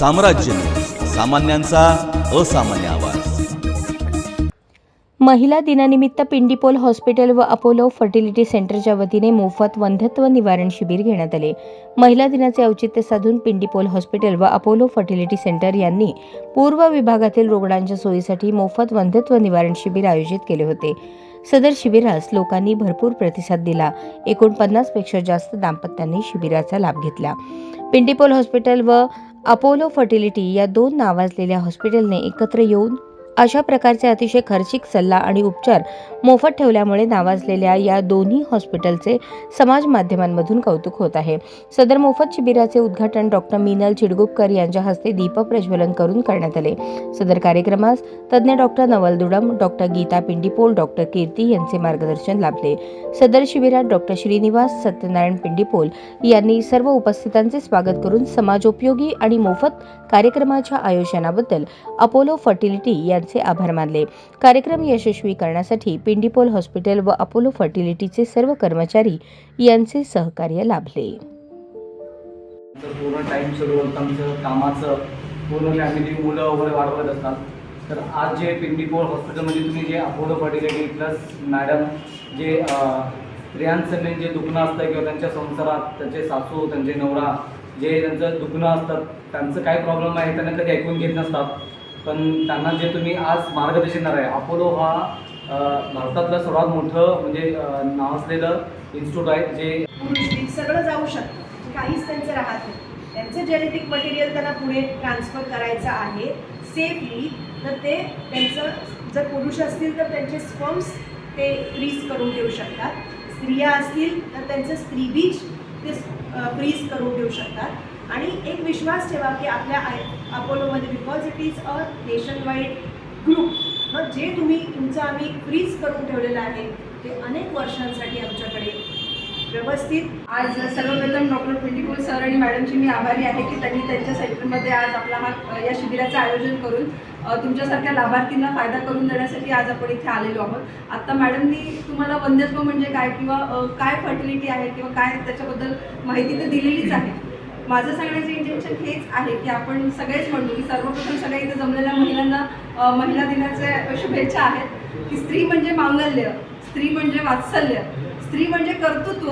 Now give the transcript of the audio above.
साम्राज्य. सामान्यांचा असामान्य आवाज. महिला दिनानिमित्त पिंडीपोल हॉस्पिटल व अपोलो फर्टिलिटी सेंटरच्या वतीने मोफत वंध्यत्व निवारण शिबिर घेण्यात आले. महिला दिनाचे औचित्य साधून पिंडीपोल हॉस्पिटल व अपोलो फर्टिलिटी सेंटर यांनी पूर्व विभागातील रुग्णांच्या सोयीसाठी मोफत वंध्यत्व निवारण शिबिर आयोजित केले होते. सदर शिबिरास लोकांनी भरपूर प्रतिसाद दिला. एकूण पन्नासपेक्षा जास्त दाम्पत्यांनी शिबिराचा लाभ घेतला. पिंडीपोल हॉस्पिटल व अपोलो फर्टिलिटी या दोन नावाजलेल्या हॉस्पिटलने एकत्र येऊन अशा प्रकारचे अतिशय खर्चिक सल्ला आणि उपचार मोफत ठेवल्यामुळे नावाजलेल्या या दोन्ही हॉस्पिटलचे समाज माध्यमांमधून कौतुक होत आहे. सदर मोफत शिबिराचे उद्घाटन डॉक्टर मीनल चिडगुपकर यांच्या हस्ते दीप प्रज्वलन करून करण्यात आले. सदर कार्यक्रमास तज्ज्ञ doctor Naval Dudam doctor Geeta Pindipol doctor Kirti यांचे मार्गदर्शन लाभले. सदर शिबिरात डॉक्टर श्रीनिवास सत्यनारायण पिंडीपोल यांनी सर्व उपस्थितांचे स्वागत करून समाजोपयोगी आणि मोफत कार्यक्रमाच्या आयोजनाबद्दल अपोलो फर्टिलिटी या यांचे आभार मानले. कार्यक्रम यशस्वी करण्यासाठी पिंडीपोल हॉस्पिटल व अपोलो फर्टिलिटीचे सर्व कर्मचारी यांचे सहकार्य लाभले. आमचं पूर्ण टाईम शेड्यूल आमचं कामाचं पूर्ण फॅमिली मुलं वगैरे वाढवत असतात. तर आज जे पिंडीपोळ हॉस्पिटलमध्ये म्हणजे तुम्ही जे अपोलो फर्टिलिटी प्लस मॅडम जे अं, स्त्रियांचं जे दुखणं असतं किंवा त्यांच्या संसारात त्यांचे सासू त्यांचे नवरा जे त्यांचं दुखणं असतात त्यांचं काय प्रॉब्लेम आहे त्यांना कधी ऐकून घेत नसतात. पण त्यांना जे तुम्ही आज मार्गदर्शन देणार आहे अपोलो हा भारतातलं सर्वात मोठं म्हणजे नाव असलेलं इन्स्टिट्यूट आहे जे पुरुष सगळं जाऊ शकतं म्हणजे काहीच त्यांचं राहत नाही. त्यांचं जेनेटिक मटेरियल त्यांना पुढे ट्रान्सफर करायचं आहे सेफली तर ते त्यांचं जर पुरुष असतील तर त्यांचे स्पर्म्स ते फ्रीज करून घेऊ शकतात. स्त्रिया असतील तर त्यांचं स्त्रीबीज ते फ्रीज करून घेऊ शकतात. आणि एक विश्वास ठेवा की आपल्या आय अपोलोमध्ये because it is a nationwide group मग जे तुम्ही तुमचं आम्ही फ्रीज करून ठेवलेलं आहे ते अनेक वर्षांसाठी आमच्याकडे व्यवस्थित आज सर्वप्रथम डॉक्टर पिंटीपूल सर आणि मॅडमची मी आभारी आहे की त्यांनी त्यांच्या सेंटरमध्ये आज आपला हा या शिबिराचं आयोजन करून तुमच्यासारख्या लाभार्थींना फायदा करून देण्यासाठी आज आपण इथे आलेलो आहोत. आत्ता मॅडमनी तुम्हाला वंध्यत्व म्हणजे काय किंवा काय फर्टिलिटी आहे किंवा काय त्याच्याबद्दल माहिती तर दिलेलीच आहे. माझं सांगण्याचं इंटेन्शन हेच आहे की आपण सगळेच म्हणतो की सर्वप्रथम सगळ्या इथं जमलेल्या महिलांना महिला दिनाच्या शुभेच्छा आहेत की स्त्री म्हणजे मांगल्य स्त्री म्हणजे वात्सल्य स्त्री म्हणजे कर्तृत्व.